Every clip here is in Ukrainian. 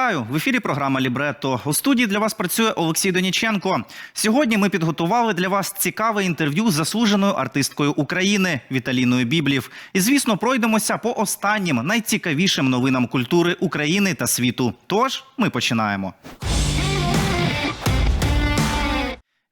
Вітаю в ефірі. Програма Лібретто. У студії для вас працює Олексій Доніченко. Сьогодні ми підготували для вас цікаве інтерв'ю з заслуженою артисткою України Віталіною Біблів. І звісно, пройдемося по останнім найцікавішим новинам культури України та світу. Тож ми починаємо.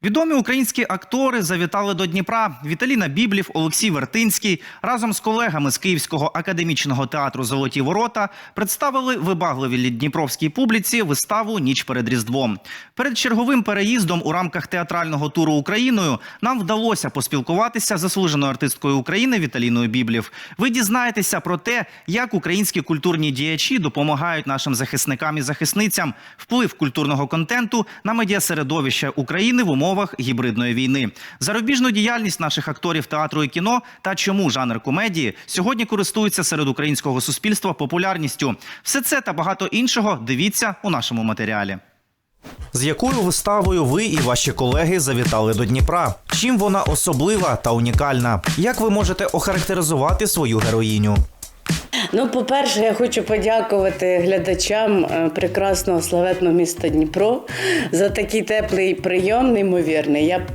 Відомі українські актори завітали до Дніпра. Віталіна Біблів, Олексій Вертинський разом з колегами з Київського академічного театру Золоті ворота представили вибагливій дніпровській публіці виставу Ніч перед Різдвом. Перед черговим переїздом у рамках театрального туру Україною нам вдалося поспілкуватися з заслуженою артисткою України Віталіною Біблів. Ви дізнаєтеся про те, як українські культурні діячі допомагають нашим захисникам і захисницям вплив культурного контенту на медіасередовище України в умовах гібридної війни, зарубіжну діяльність наших акторів театру і кіно та чому жанр комедії сьогодні користується серед українського суспільства популярністю. Все це та багато іншого дивіться у нашому матеріалі. З якою виставою ви і ваші колеги завітали до Дніпра? Чим вона особлива та унікальна? Як ви можете охарактеризувати свою героїню? Ну, по-перше, я хочу подякувати глядачам е, прекрасного славетного міста Дніпро за такий теплий прийом, неймовірний. Я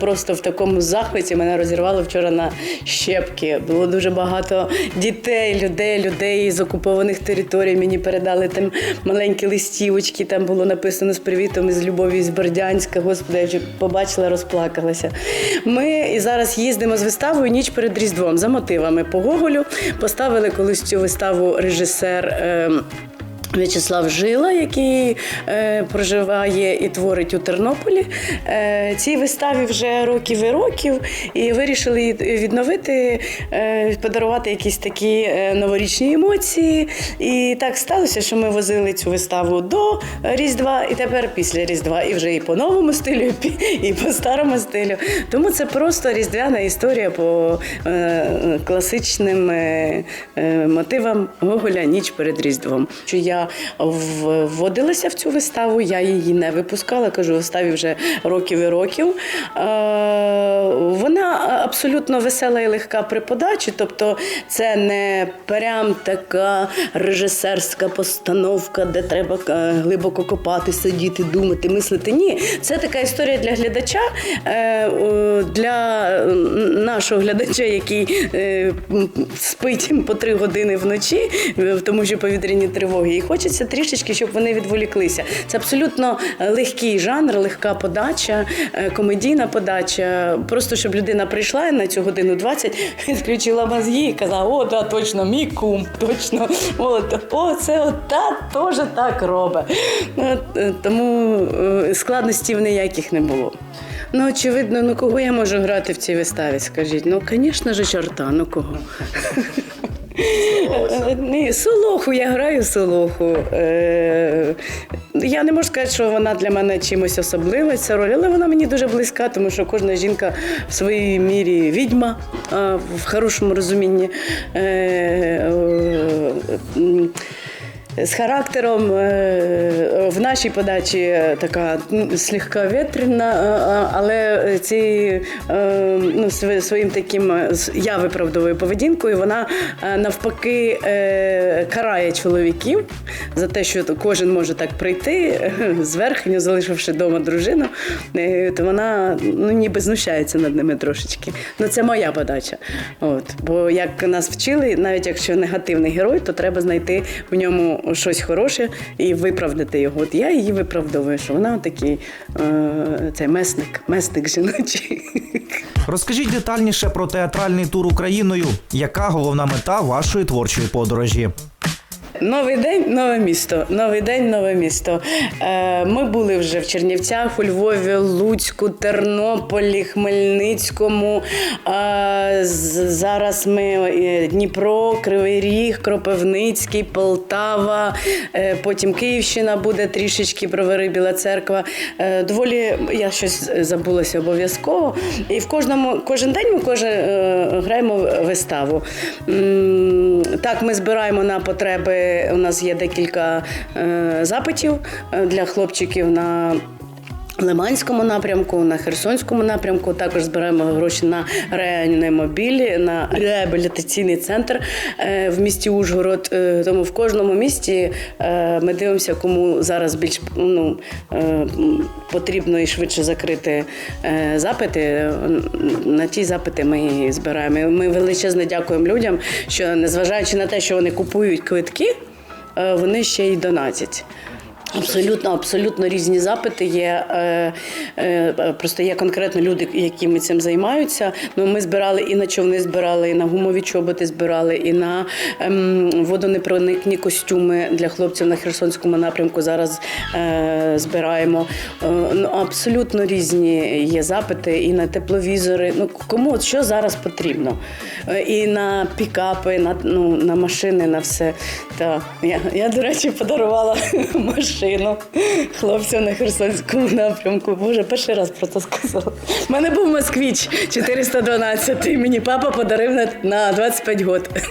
просто в такому захваті мене розірвало вчора на щепки. Було дуже багато дітей, людей, людей з окупованих територій. Мені передали там маленькі листівочки. Там було написано з привітом із любов'ю з Бердянська. Господи, я вже побачила, розплакалася. Ми і зараз їздимо з виставою ніч перед Різдвом за мотивами по Гоголю. Поставили колись цю виставу режисер. е, В'ячеслав Жила, який е, проживає і творить у Тернополі. Е, цій виставі вже років і років, і вирішили відновити, е, подарувати якісь такі е, новорічні емоції. І так сталося, що ми возили цю виставу до Різдва, і тепер після Різдва, і вже і по новому стилю, і по старому стилю. Тому це просто різдвяна історія по е, класичним е, е, мотивам Гоголя Ніч перед Різдвом. Що я вводилася в цю виставу, я її не випускала. Кажу, виставі вже років і років. Е, Вона абсолютно весела і легка при подачі, тобто це не прям така режисерська постановка, де треба е, глибоко копати, сидіти, думати, мислити. Ні, це така історія для глядача, е, для нашого глядача, який спить по три години вночі, тому що повітряні тривоги. І хочеться трішечки, щоб вони відволіклися. Це абсолютно легкий жанр, легка подача, е, комедійна подача. Просто щоб людина прийшла на цю годину 20, відключила мозги і казала: о, да, точно, мій кум, точно. От, о, це от та теж так робить. Е, тому е, складностей ніяких не було. Ну, очевидно, ну кого я можу грати в цій виставі? Скажіть, ну, звісно ж, чорта, ну кого? Е, Ні, Солоху, я граю солоху. Е, Я не можу сказати, що вона для мене чимось особлива, ця роль, але вона мені дуже близька, тому що кожна жінка в своїй мірі відьма в хорошому розумінні. Е, з характером е, в нашій подачі е, така м, слегка ветрена, е, е, але ці е, ну, своїм таким е, я виправдовую поведінкою, вона е, навпаки е, карає чоловіків за те, що кожен може так прийти е, зверхньо, залишивши вдома дружину, е, то вона ну, ніби знущається над ними трошечки. Ну це моя подача. От. Бо як нас вчили, навіть якщо негативний герой, то треба знайти в ньому щось хороше і виправдати його. От я її виправдовую, що вона такий е, цей месник, месник жіночий. Розкажіть детальніше про театральний тур Україною. Яка головна мета вашої творчої подорожі? Новий день, нове місто. Новий день, нове місто. Е, ми були вже в Чернівцях, у Львові, Луцьку, Тернополі, Хмельницькому. Е, зараз ми е, Дніпро, Кривий Ріг, Кропивницький, Полтава. Потім Київщина буде трішечки Бровари, Біла Церква. Доволі я щось забулася обов'язково. І в кожному кожен день ми кожен, граємо виставу. Так, ми збираємо на потреби. У нас є декілька е, запитів е, для хлопчиків на Лиманському напрямку, на Херсонському напрямку також збираємо гроші на реанімобілі, на реабілітаційний центр е, в місті Ужгород. Е, Тому в кожному місті е, ми дивимося, кому зараз більш ну, потрібно і швидше закрити запити. На ті запити ми і збираємо. Ми величезно дякуємо людям, що незважаючи на те, що вони купують квитки, вони ще й донатять. Абсолютно, абсолютно різні запити є. Е, е, просто є конкретно люди, які цим займаються. Ну, ми збирали і на човни збирали, і на гумові чоботи збирали, і на ем, водонепроникні костюми для хлопців на Херсонському напрямку. Зараз е, збираємо. Ну, абсолютно різні є запити, і на тепловізори. Ну кому от що зараз потрібно? І на пікапи, на, ну, на машини, на все. Та я, я, до речі, подарувала машину хлопцям на Херсонському напрямку. Боже, перший раз про це сказала. У мене був москвіч 412, і мені папа подарив на, на 25 років.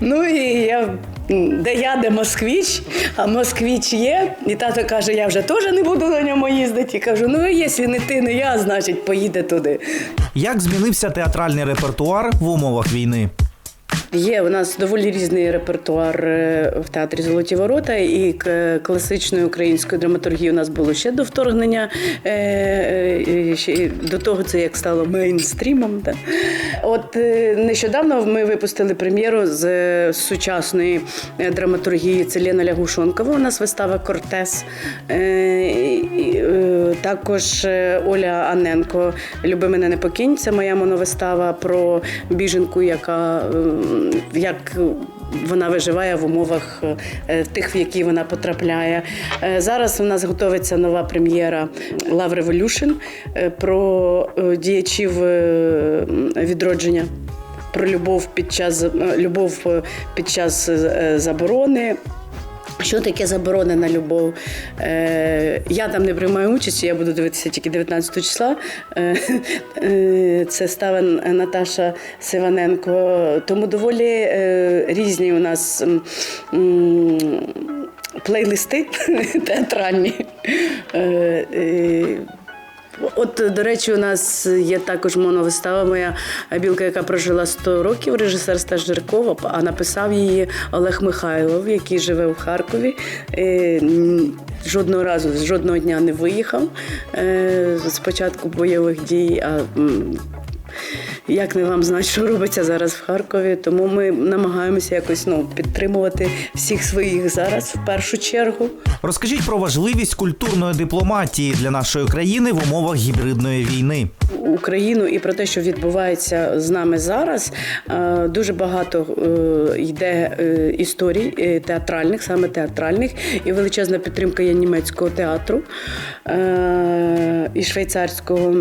Ну і я. Де я, де москвіч, а москвіч є. І тато каже, я вже теж не буду на ньому їздити. І кажу, ну якщо не ти, не я, значить поїде туди. Як змінився театральний репертуар в умовах війни? Є у нас доволі різний репертуар е, в театрі Золоті ворота, і класичної української драматургії у нас було ще до вторгнення. е, е, До того це як стало мейнстрімом. От нещодавно ми випустили прем'єру з сучасної драматургії. Це Лена Лягушонкова. У нас вистава Кортес. Також Оля Аненко Люби мене не покинь. Це моя моновистава про біженку, яка як вона виживає в умовах е, тих, в які вона потрапляє. Е, Зараз у нас готується нова прем'єра Love Revolution е, про діячів відродження. Про любов під час любов під час заборони. Що таке заборонена любов? Е, я там не приймаю участь, я буду дивитися тільки 19 числа. Е, е, це става Наташа Сиваненко. Тому доволі е, різні у нас м, плейлисти театральні. Е, е, От, до речі, у нас є також моновистава моя білка, яка прожила 100 років, режисер Стажиркова, а написав її Олег Михайлов, який живе в Харкові. Жодного разу, жодного дня не виїхав е, з початку бойових дій. А як не вам знати, що робиться зараз в Харкові, тому ми намагаємося якось ну, підтримувати всіх своїх зараз в першу чергу. Розкажіть про важливість культурної дипломатії для нашої країни в умовах гібридної війни. Україну і про те, що відбувається з нами зараз. Е, Дуже багато е, йде е, історій театральних, саме театральних, і величезна підтримка є німецького театру і швейцарського.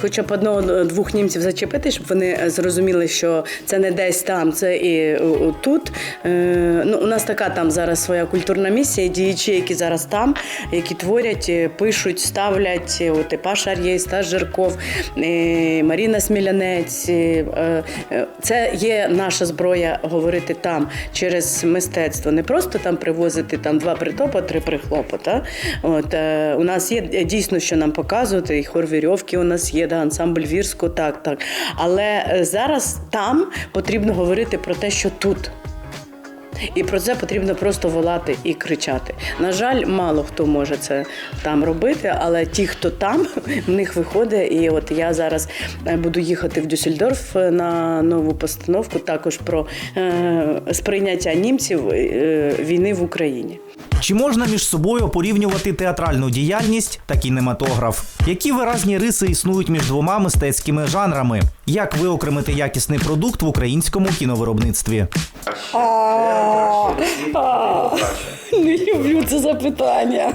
Хоча б одного-двох німців зачепити, щоб вони зрозуміли, що це не десь там, це і е, тут. Е, Ну, у нас така там зараз своя культурна місія, діячі, які зараз там, які творять, е, пишуть, ставлять. Е, От і Паша Ар'єй, Стас Жирков, е, Маріна Смілянець. е, е, Це є наша зброя говорити там через мистецтво. Не просто там привозити там два притопа, три прихлопота. От е, у нас є дійсно, що нам показувати, і хор вірьовки у нас є, да, ансамбль вірську, так, так. Але е, зараз там потрібно говорити про те, що тут. І про це потрібно просто волати і кричати. На жаль, мало хто може це там робити, але ті, хто там, в них виходить. І от я зараз е, буду їхати в Дюссельдорф е, на нову постановку, також про е, сприйняття німців е, війни в Україні. Чи можна між собою порівнювати театральну діяльність та кінематограф? Які виразні риси існують між двома мистецькими жанрами? Як виокремити якісний продукт в українському кіновиробництві? Не люблю це запитання.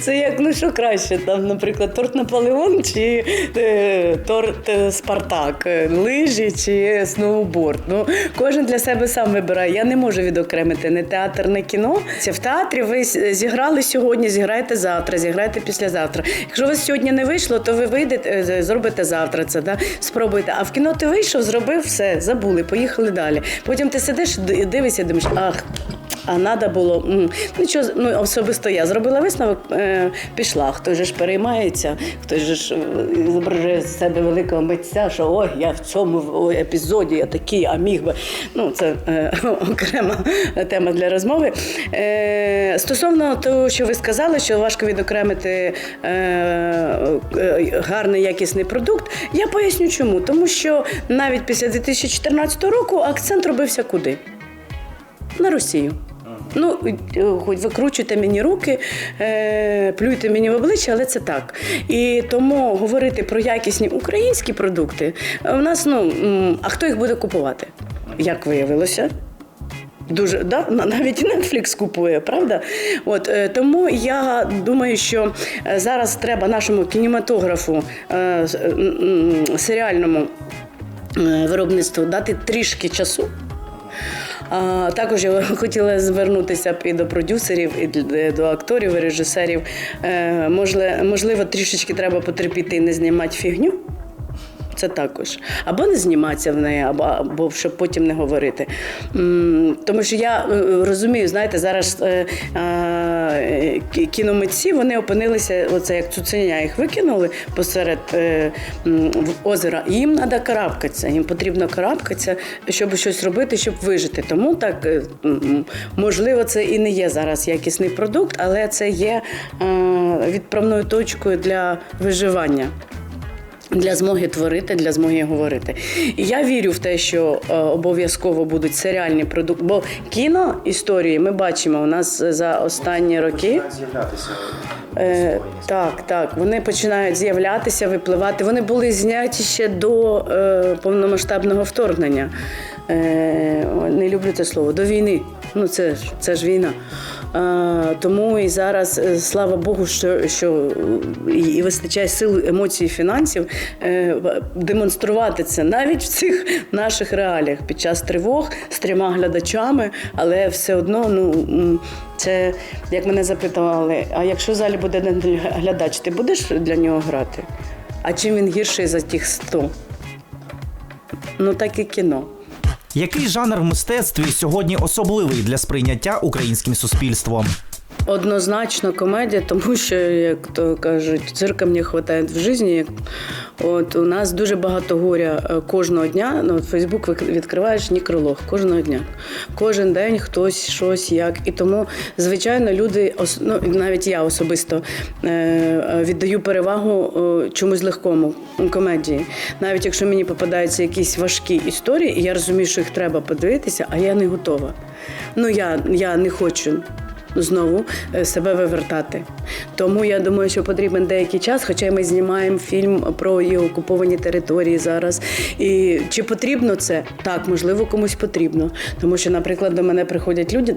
Це як ну що краще, там, наприклад, торт Наполеон чи е, торт е, Спартак, лижі чи сноуборд. Ну, кожен для себе сам вибирає. Я не можу відокремити не театр, не кіно. Це в театрі ви зіграли сьогодні, зіграєте завтра, зіграєте післязавтра. Якщо у вас сьогодні не вийшло, то ви вийдете, е, зробите завтра це, да? спробуйте. А в кіно ти вийшов, зробив все, забули, поїхали далі. Потім ти сидиш, дивишся, думаєш, ах. а треба було нічого, ну особисто я зробила висновок, е, пішла. Хтось ж переймається, хтось же ж е, зображує з себе великого митця, що ой, я в цьому епізоді я такий, а міг би. Ну, це окрема тема для розмови. Стосовно того, що ви сказали, що важко відокремити е, е, гарний якісний продукт, я поясню чому. Тому що навіть після 2014 року акцент робився куди? На Росію. Ну, е, хоч викручуйте мені руки, е, плюйте мені в обличчя, але це так. І тому говорити про якісні українські продукти е, у нас, ну, а хто їх буде купувати? Як виявилося? Дуже да? Навіть Netflix купує, правда? От е, тому я думаю, що е, зараз треба нашому кінематографу е, серіальному виробництву дати трішки часу. А, також я хотіла звернутися і до продюсерів, і до акторів, і режисерів. Можливо, можливо, трішечки треба потерпіти і не знімати фігню. Це також. Або не зніматися в неї, або, або щоб потім не говорити. Тому що я е, розумію, знаєте, зараз е, кіномитці вони опинилися, оце як цуценя їх викинули посеред е, озера. Їм треба карабкатися. Їм потрібно карабкатися, щоб щось робити, щоб вижити. Тому так можливо, це і не є зараз якісний продукт, але це є відправною точкою для виживання. Для змоги творити, для змоги говорити. І я вірю в те, що е, обов'язково будуть серіальні продукти. Бо кіно історії ми бачимо у нас за останні роки. з'являтися. Е, так, так. Вони починають з'являтися, випливати. Вони були зняті ще до е, повномасштабного вторгнення. Е, не люблю це слово, до війни. Ну, це, ж- це ж війна. Тому і зараз, е, слава Богу, що, що і, і вистачає сил, емоцій, фінансів е, демонструвати це навіть в цих наших реаліях під час тривог з трьома глядачами, але все одно, ну. це як мене запитували, а якщо в залі буде глядач, ти будеш для нього грати? А чим він гірший за тих 100? Ну так і кіно. Який жанр в мистецтві сьогодні особливий для сприйняття українським суспільством? Однозначно комедія, тому що, як то кажуть, цирка мені вистачає в житті. От у нас дуже багато горя е, кожного дня. Ну, Фейсбук відкриваєш некролог кожного дня. Кожен день хтось щось як. І тому, звичайно, люди, ну, навіть я особисто е, е, віддаю перевагу чомусь легкому комедії. Навіть якщо мені попадаються якісь важкі історії, і я розумію, що їх треба подивитися, а я не готова. Ну я, я не хочу знову е, себе вивертати. Тому я думаю, що потрібен деякий час, хоча ми знімаємо фільм про її окуповані території зараз. І чи потрібно це? Так, можливо, комусь потрібно. Тому що, наприклад, до мене приходять люди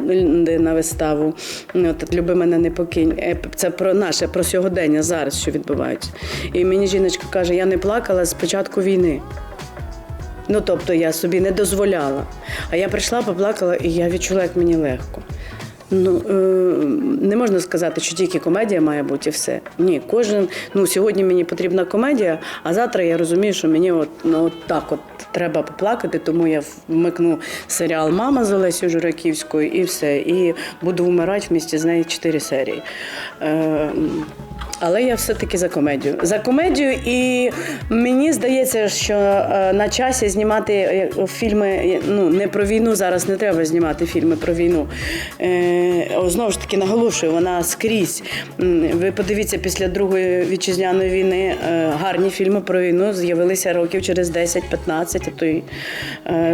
на виставу. От, люби мене не покинь. Е, Це про наше, про сьогодення зараз, що відбувається. І мені жіночка каже: я не плакала з початку війни. Ну, тобто я собі не дозволяла. А я прийшла, поплакала, і я відчула, як мені легко. Ну е, не можна сказати, що тільки комедія має бути і все. Ні, кожен. Ну сьогодні мені потрібна комедія, а завтра я розумію, що мені от, ну, от так от треба поплакати, тому я вмикну серіал Мама з Олесю Жураківською і все. І буду вмирати в місті з нею чотири серії. Е, але я все-таки за комедію. За комедію, і мені здається, що е, на часі знімати е, фільми е, ну, не про війну. Зараз не треба знімати фільми про війну. Знову ж таки, наголошую, вона скрізь. Ви подивіться, після Другої вітчизняної війни гарні фільми про війну з'явилися років через 10-15, а то й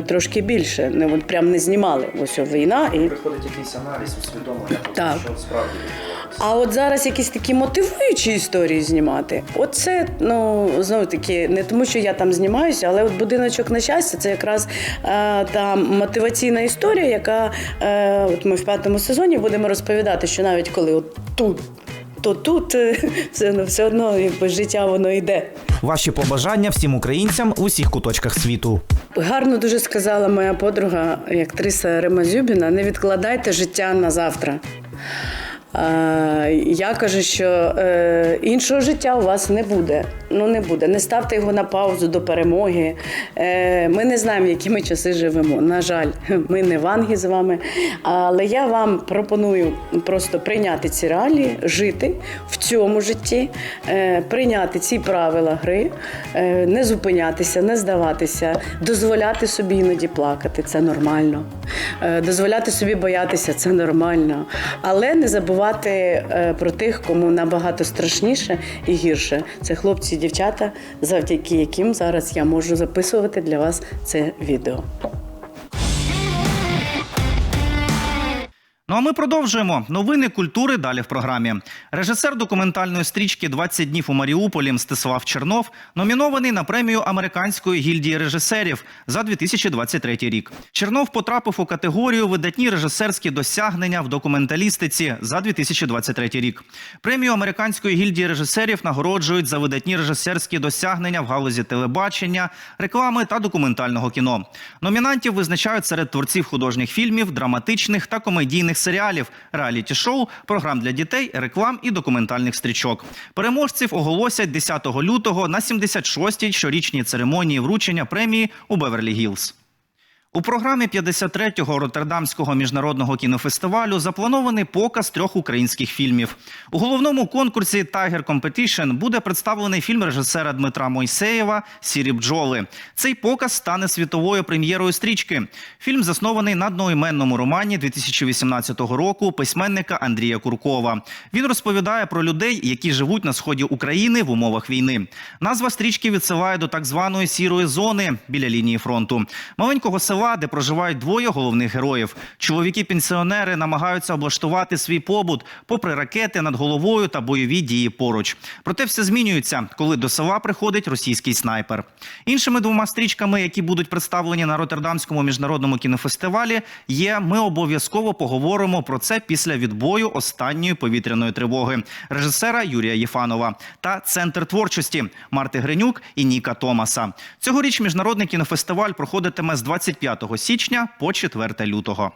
трошки більше. Не, от прям не знімали. Ось війна і. Приходить якийсь аналіз, усвідомлення Так. що справді. А от зараз якісь такі мотивуючі історії знімати. Оце, ну знову таки, не тому, що я там знімаюся, але от будиночок на щастя це якраз е, та мотиваційна історія, яка е, от ми в п'ятому сезоні будемо розповідати, що навіть коли от тут, то тут е, все, ну, все одно якби життя воно йде. Ваші побажання всім українцям у всіх куточках світу. Гарно дуже сказала моя подруга, актриса Рима Зюбіна: не відкладайте життя на завтра. Я кажу, що е, іншого життя у вас не буде. Ну не буде. Не ставте його на паузу до перемоги. Е, Ми не знаємо, які ми часи живемо. На жаль, ми не ванги з вами. Але я вам пропоную просто прийняти ці реалії, жити в цьому житті, е, прийняти ці правила гри, е, не зупинятися, не здаватися, дозволяти собі іноді плакати це нормально. Дозволяти собі боятися це нормально. Але не забувати про тих, кому набагато страшніше і гірше. Це хлопці дівчата, завдяки яким зараз я можу записувати для вас це відео. Ну а ми продовжуємо новини культури далі в програмі. Режисер документальної стрічки «20 днів у Маріуполі Мстислав Чернов номінований на премію американської гільдії режисерів за 2023 рік. Чернов потрапив у категорію видатні режисерські досягнення в документалістиці за 2023 рік. Премію американської гільдії режисерів нагороджують за видатні режисерські досягнення в галузі телебачення, реклами та документального кіно. Номінантів визначають серед творців художніх фільмів, драматичних та комедійних серіалів, реаліті-шоу, програм для дітей, реклам і документальних стрічок. Переможців оголосять 10 лютого на 76-й щорічній церемонії вручення премії у Беверлі-Гілз. У програмі 53-го Роттердамського міжнародного кінофестивалю запланований показ трьох українських фільмів. У головному конкурсі Tiger Competition буде представлений фільм режисера Дмитра Мойсеєва Сірі бджоли. Цей показ стане світовою прем'єрою стрічки. Фільм заснований на одноіменному романі 2018 року письменника Андрія Куркова. Він розповідає про людей, які живуть на сході України в умовах війни. Назва стрічки відсилає до так званої сірої зони біля лінії фронту. Маленького села, де проживають двоє головних героїв. Чоловіки-пенсіонери намагаються облаштувати свій побут, попри ракети над головою та бойові дії поруч. Проте все змінюється, коли до села приходить російський снайпер. Іншими двома стрічками, які будуть представлені на Роттердамському міжнародному кінофестивалі, є Ми обов'язково поговоримо про це після відбою останньої повітряної тривоги режисера Юрія Єфанова та Центр творчості Марти Гринюк і Ніка Томаса. Цьогоріч міжнародний кінофестиваль проходитиме з 25 січня по 4 лютого.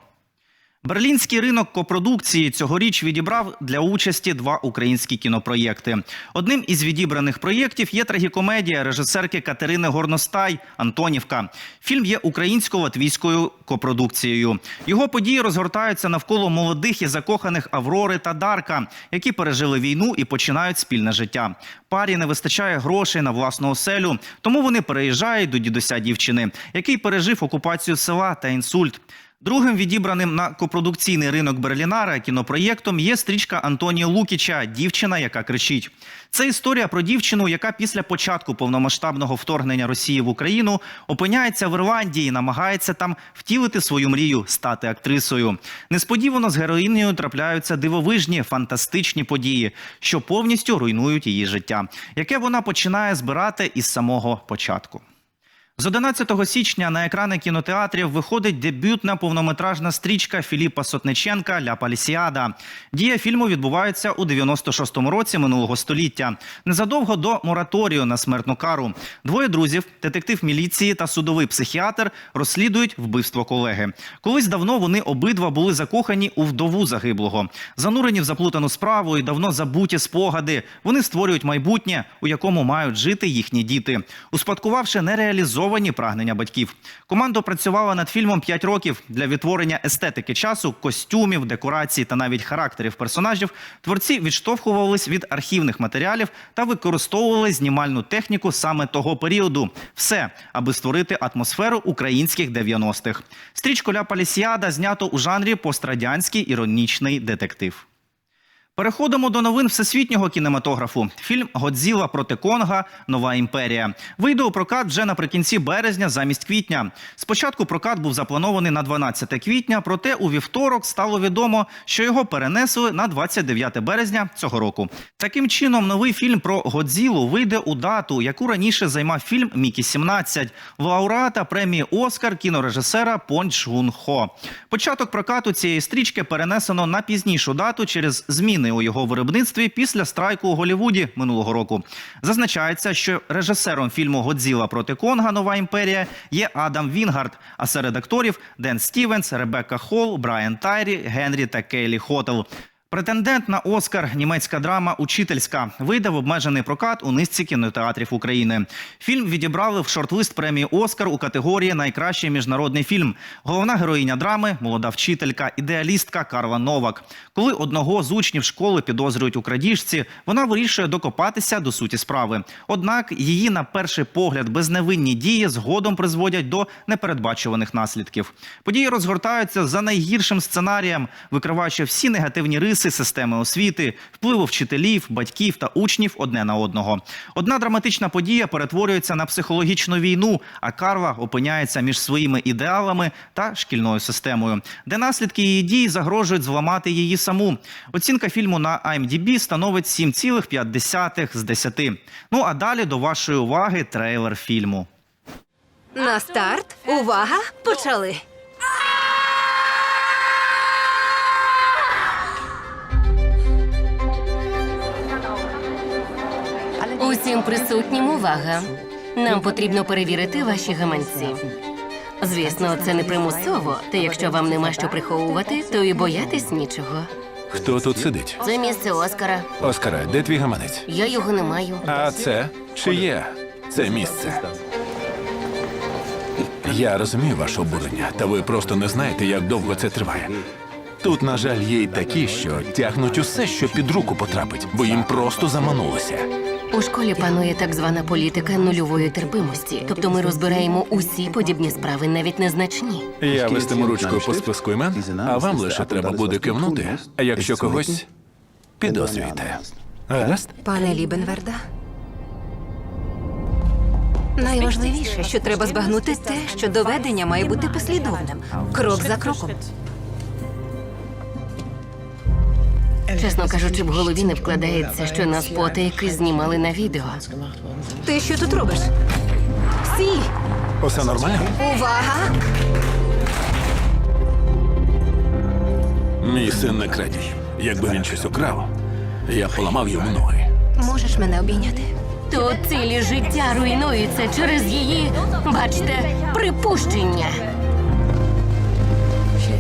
Берлінський ринок копродукції цьогоріч відібрав для участі два українські кінопроєкти. Одним із відібраних проєктів є трагікомедія режисерки Катерини Горностай Антонівка. Фільм є українсько-латвійською копродукцією. Його події розгортаються навколо молодих і закоханих Аврори та Дарка, які пережили війну і починають спільне життя. Парі не вистачає грошей на власну оселю, тому вони переїжджають до дідуся дівчини, який пережив окупацію села та інсульт. Другим відібраним на копродукційний ринок Берлінара кінопроєктом є стрічка Антонія Лукіча Дівчина, яка кричить. Це історія про дівчину, яка після початку повномасштабного вторгнення Росії в Україну опиняється в Ірландії, і намагається там втілити свою мрію стати актрисою. Несподівано з героїнею трапляються дивовижні фантастичні події, що повністю руйнують її життя, яке вона починає збирати із самого початку. З 11 січня на екрани кінотеатрів виходить дебютна повнометражна стрічка Філіпа Сотниченка Ля Палісіада. Дія фільму відбувається у 96-му році минулого століття, незадовго до мораторію на смертну кару. Двоє друзів, детектив міліції та судовий психіатр, розслідують вбивство колеги. Колись давно вони обидва були закохані у вдову загиблого. Занурені в заплутану справу і давно забуті спогади. Вони створюють майбутнє, у якому мають жити їхні діти, успадкувавши нереалізовані прагнення батьків. Команда працювала над фільмом 5 років для відтворення естетики часу, костюмів, декорацій та навіть характерів персонажів. Творці відштовхувались від архівних матеріалів та використовували знімальну техніку саме того періоду. Все, аби створити атмосферу українських 90-х. Стрічку Ля Палісіада знято у жанрі пострадянський іронічний детектив. Переходимо до новин всесвітнього кінематографу. Фільм Годзіла проти Конга Нова імперія вийде у прокат вже наприкінці березня замість квітня. Спочатку прокат був запланований на 12 квітня, проте у вівторок стало відомо, що його перенесли на 29 березня цього року. Таким чином, новий фільм про Годзілу вийде у дату, яку раніше займав фільм Мікі 17 лауреата премії Оскар кінорежисера Пон Чгун Хо. Початок прокату цієї стрічки перенесено на пізнішу дату через зміни у його виробництві після страйку у Голівуді минулого року. Зазначається, що режисером фільму Годзіла проти Конга Нова імперія є Адам Вінгард, а серед акторів Ден Стівенс, Ребекка Холл, Брайан Тайрі, Генрі та Кейлі Хотел. Претендент на Оскар німецька драма Учительська вийде в обмежений прокат у низці кінотеатрів України. Фільм відібрали в шорт-лист премії Оскар у категорії Найкращий міжнародний фільм. Головна героїня драми молода вчителька, ідеалістка Карла Новак. Коли одного з учнів школи підозрюють у крадіжці, вона вирішує докопатися до суті справи. Однак її на перший погляд безневинні дії згодом призводять до непередбачуваних наслідків. Події розгортаються за найгіршим сценарієм, викриваючи всі негативні риси системи освіти, впливу вчителів, батьків та учнів одне на одного. Одна драматична подія перетворюється на психологічну війну, а Карла опиняється між своїми ідеалами та шкільною системою, де наслідки її дій загрожують зламати її саму. Оцінка фільму на IMDb становить 7,5 з 10. Ну а далі до вашої уваги трейлер фільму. На старт. Увага! Почали. Усім присутнім увага. Нам потрібно перевірити ваші гаманці. Звісно, це не примусово, та якщо вам нема що приховувати, то і боятись нічого. Хто тут сидить? Це місце Оскара. Оскаре, де твій гаманець? Я його не маю. А це чиє? Це місце. Я розумію ваше обурення, та ви просто не знаєте, як довго це триває. Тут, на жаль, є й такі, що тягнуть усе, що під руку потрапить, бо їм просто заманулося. У школі панує так звана політика нульової терпимості. Тобто ми розбираємо усі подібні справи, навіть незначні. Я вестиму ручкою по списку імен, а вам лише треба буде кивнути, якщо когось підозрюєте. Гаразд? Пане Лібенверда. Найважливіше, що треба збагнути те, що доведення має бути послідовним, крок за кроком. Чесно кажучи, в голові не вкладається, що нас потайки знімали на відео. Ти що тут робиш? Всі! Усе нормально? Увага! Мій син не крадій. Якби він щось украв, я поламав йому ноги. Можеш мене обійняти? Тут цілі життя руйнуються через її, бачите, припущення.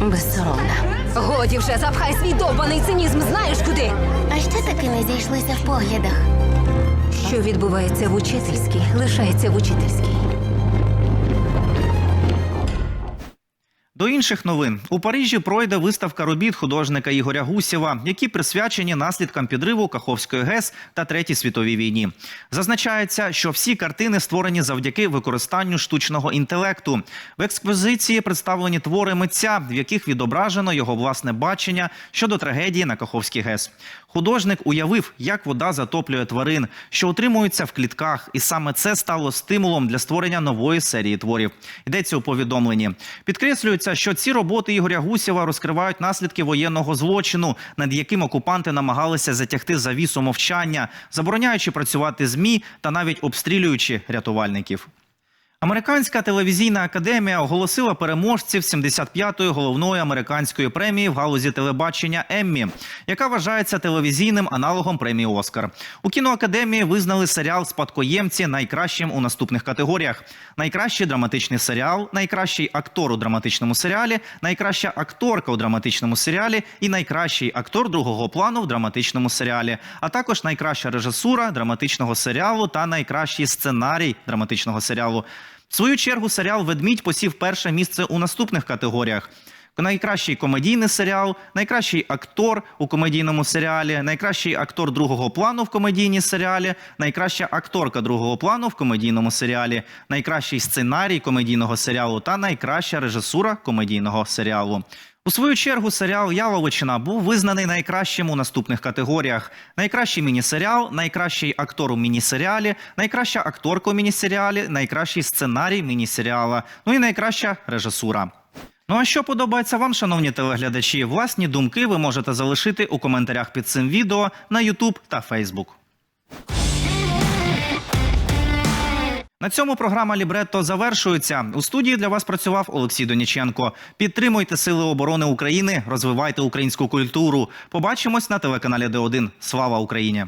Безсоромна. Годі вже запхай свій довбаний цинізм, знаєш куди? А що таки не зійшлися в поглядах? Що відбувається в учительській, лишається в учительській. До інших новин у Парижі пройде виставка робіт художника Ігоря Гусєва, які присвячені наслідкам підриву Каховської ГЕС та Третій світовій війні. Зазначається, що всі картини створені завдяки використанню штучного інтелекту. В експозиції представлені твори митця, в яких відображено його власне бачення щодо трагедії на Каховській ГЕС. Художник уявив, як вода затоплює тварин, що утримуються в клітках, і саме це стало стимулом для створення нової серії творів. Йдеться у повідомленні. Підкреслюється, що ці роботи Ігоря Гусєва розкривають наслідки воєнного злочину, над яким окупанти намагалися затягти завісу мовчання, забороняючи працювати змі та навіть обстрілюючи рятувальників. Американська телевізійна академія оголосила переможців 75-ї головної американської премії в галузі телебачення Еммі, яка вважається телевізійним аналогом премії Оскар. У кіноакадемії визнали серіал Спадкоємці найкращим у наступних категоріях: найкращий драматичний серіал, найкращий актор у драматичному серіалі, найкраща акторка у драматичному серіалі і найкращий актор другого плану в драматичному серіалі, а також найкраща режисура драматичного серіалу та найкращий сценарій драматичного серіалу. В свою чергу серіал Ведмідь посів перше місце у наступних категоріях. Найкращий комедійний серіал, найкращий актор у комедійному серіалі, найкращий актор другого плану в комедійній серіалі, найкраща акторка другого плану в комедійному серіалі, найкращий сценарій комедійного серіалу та найкраща режисура комедійного серіалу. У свою чергу серіал Яловичина був визнаний найкращим у наступних категоріях: найкращий міні-серіал, найкращий актор у міні-серіалі, найкраща акторка у міні-серіалі, найкращий сценарій міні-серіала, ну і найкраща режисура. Ну а що подобається вам, шановні телеглядачі? Власні думки ви можете залишити у коментарях під цим відео на YouTube та Facebook. На цьому програма Лібретто завершується. У студії для вас працював Олексій Доніченко. Підтримуйте Сили оборони України, розвивайте українську культуру. Побачимось на телеканалі Д1. Слава Україні!